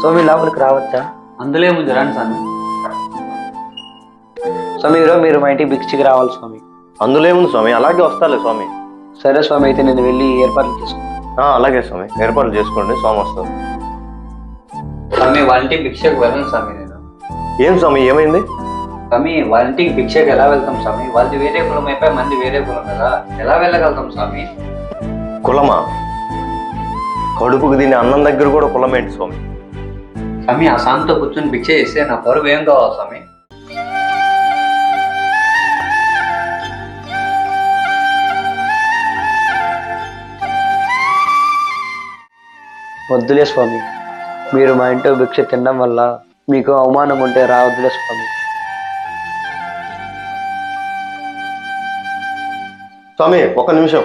స్వామి లోపలికి రావచ్చా? అందులో ఏముంది రండి స్వామి. స్వామి ఈరోజు మీరు మా ఇంటికి భిక్షకి రావాలి స్వామి. అందులో ఏముంది స్వామి అలాగే వస్తాలే స్వామి. సరే స్వామి అయితే నేను వెళ్ళి ఏర్పాట్లు చేసుకుంటాను ఆ, అలాగే స్వామి ఏర్పాట్లు చేసుకోండి స్వామి వస్తారు. స్వామి వాళ్ళ ఇంటికి భిక్షకు వెళ్ళను స్వామి నేను. ఏం స్వామి ఏమైంది? స్వామి వాళ్ళ ఇంటికి భిక్షకు ఎలా వెళ్తాం స్వామి? వాళ్ళది వేరే కులం అయిపోయి మంది వేరే కులం కదా ఎలా వెళ్ళగలుగుతాం స్వామి? కులమా? కడుపుకు తినే అన్నం దగ్గర కూడా కులం ఏంటి స్వామి? స్వామి ఆ సాంతో కూర్చొని భిక్ష చేస్తే నా పరువు ఏం కావాలి స్వామి వద్దులే స్వామి మీరు మా ఇంట్లో భిక్ష తినడం వల్ల మీకు అవమానం ఉంటే రావద్దులే స్వామి। స్వామి ఒక్క నిమిషం।